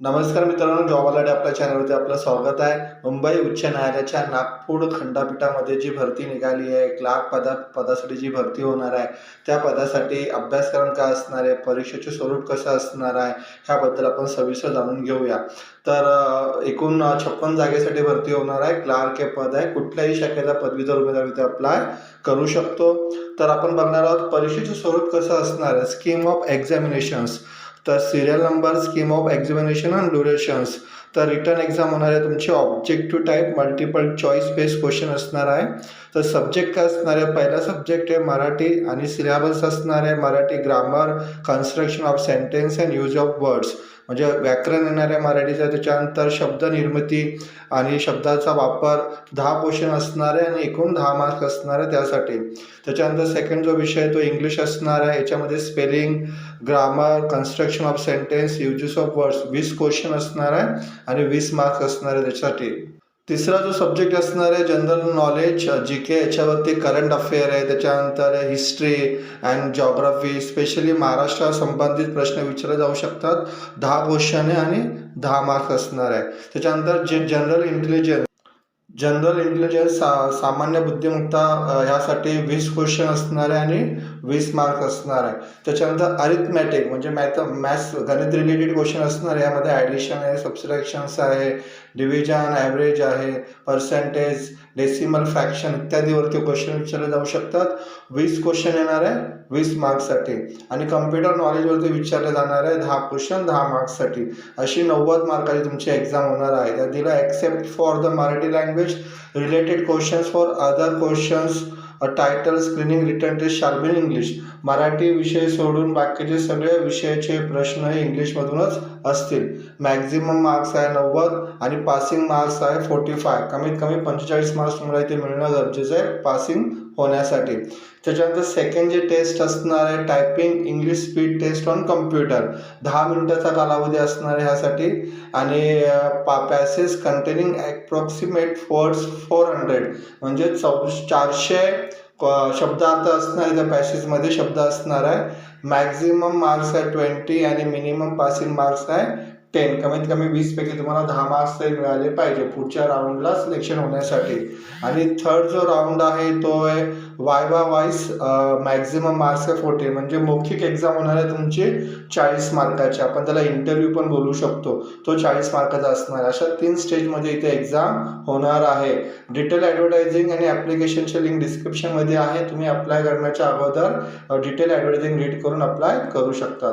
नमस्कार मित्रांनो job alert आपल्या चॅनलवरती आपलं स्वागत आहे. मुंबई उच्च न्यायालयाच्या नागपूर खंडपीठामध्ये जी भरती निघाली आहे क्लार्क पदा पदासाठी जी भरती होणार आहे त्या पदासाठी अभ्यासक्रम काय असणार आहे? परीक्षेचे स्वरूप कसं असणार आहे? ह्याबद्दल आपण सविस्तर जाणून घेऊया. तर एकूण छप्पन जागेसाठी भरती होणार आहे. क्लार्क हे पद आहे. कुठल्याही शाखेचा पदवीधर उमेदवार इथे अप्लाय करू शकतो. तर आपण बघणार आहोत परीक्षेचे स्वरूप कसं असणार आहे? स्कीम ऑफ एक्झामिनेशन्स तर serial number scheme of examination and durations तर रिटर्न एक्झाम होणार आहे तुमची objective type multiple choice based question असणार आहे. तर सब्जेक्ट काय असणार आहे? पहिला सब्जेक्ट आहे मराठी आणि सिलेबस असणार आहे Marathi grammar construction of sentence and use of words म्हणजे व्याकरण येणाऱ्या मराठीचा त्याच्यानंतर शब्द निर्मिती आणि शब्दाचा वापर दहा पोषण असणार आहे आणि एकूण दहा मार्क्स असणार आहे त्यासाठी. त्याच्यानंतर सेकंड जो विषय तो इंग्लिश असणार आहे. याच्यामध्ये spelling grammar construction of sentence usages of words वीस क्वेश्चन असणार आहे आणि वीस मार्क्स असणार आहे त्याच्यासाठी. तिसरा जो सब्जेक्ट असणार आहे जनरल नॉलेज जी के याच्यावरती करंट अफेअर आहे त्याच्यानंतर history and geography specially Maharashtra संबंधित प्रश्न विचारले जाऊ शकतात. दहा क्वेश्चन आहे आणि दहा मार्क्स असणार आहे. त्याच्यानंतर जे जनरल इंटेलिजन्स जनरल इंटेलिजन्स सा सामान्य बुद्धिमत्ता ह्यासाठी वीस क्वेश्चन असणार आहे आणि वीस मार्क्स असणार आहे. त्याच्यानंतर अरिथमॅटिक म्हणजे मॅथ मॅथ्स गणित रिलेटेड क्वेश्चन असणार आहे. यामध्ये ॲडिशन आहे सबस्ट्रॅक्शन्स आहे डिव्हिजन ॲव्हरेज आहे पर्सेंटेज डेसिमल फ्रॅक्शन इत्यादीवरती क्वेश्चन विचारले जाऊ शकतात. वीस क्वेश्चन येणार आहे वीस मार्क्ससाठी आणि कम्प्युटर नॉलेजवरती विचारले जाणार आहे दहा क्वेश्चन दहा मार्क्ससाठी अशी नव्वद मार्काची तुमची एक्झाम होणार आहे. त्या दिला except for the Marathi language related questions for other questions title screening written test शार्बिन English Marathi विषय सोडून बाकीचे सगळे विषयाचे प्रश्न हे इंग्लिशमधूनच असतील. मॅक्झिमम मार्क्स आहे नव्वद आणि पासिंग मार्क्स आहे फोर्टी फाय कमीत कमी पंचेचाळीस मार्क्स तुम्हाला इथे मिळणं गरजेचं आहे. पासिंग होण्यासाठी. त्याच्यानंतर सेकंड जे टेस्ट असणार आहे typing English speed test on computer दहा मिनिटाचा कालावधी असणार आहे ह्यासाठी. आणि पा passage containing approximate words four hundred म्हणजे चौ चारशे शब्द शब्दार्थ असणार आहे त्या पॅसेजमध्ये शब्द असणार आहे. मॅक्झिमम मार्क्स आहे ट्वेंटी आणि मिनिमम पासिंग मार्क्स आहे टेन कमीत कमी वीसपैकी तुम्हाला दहा मार्क्स तरी मिळाले पाहिजे पुढच्या राऊंडला सिलेक्शन होण्यासाठी. आणि थर्ड जो राऊंड आहे तो आहे वायवा वाईस मॅक्झिमम मार्क्स आहे फोर्टी म्हणजे मौखिक एक्झाम होणार आहे तुमची चाळीस मार्काची आपण त्याला इंटरव्ह्यू पण बोलू शकतो. तो चाळीस मार्काचा असणार. अशा तीन स्टेजमध्ये इथे एक्झाम होणार आहे. डिटेल ॲडव्हर्टायझिंग आणि ॲप्लिकेशनची लिंक डिस्क्रिप्शनमध्ये आहे. तुम्ही अप्लाय करण्याच्या अगोदर डिटेल ॲडव्हर्टायझिंग रीड करून अप्लाय करू शकता.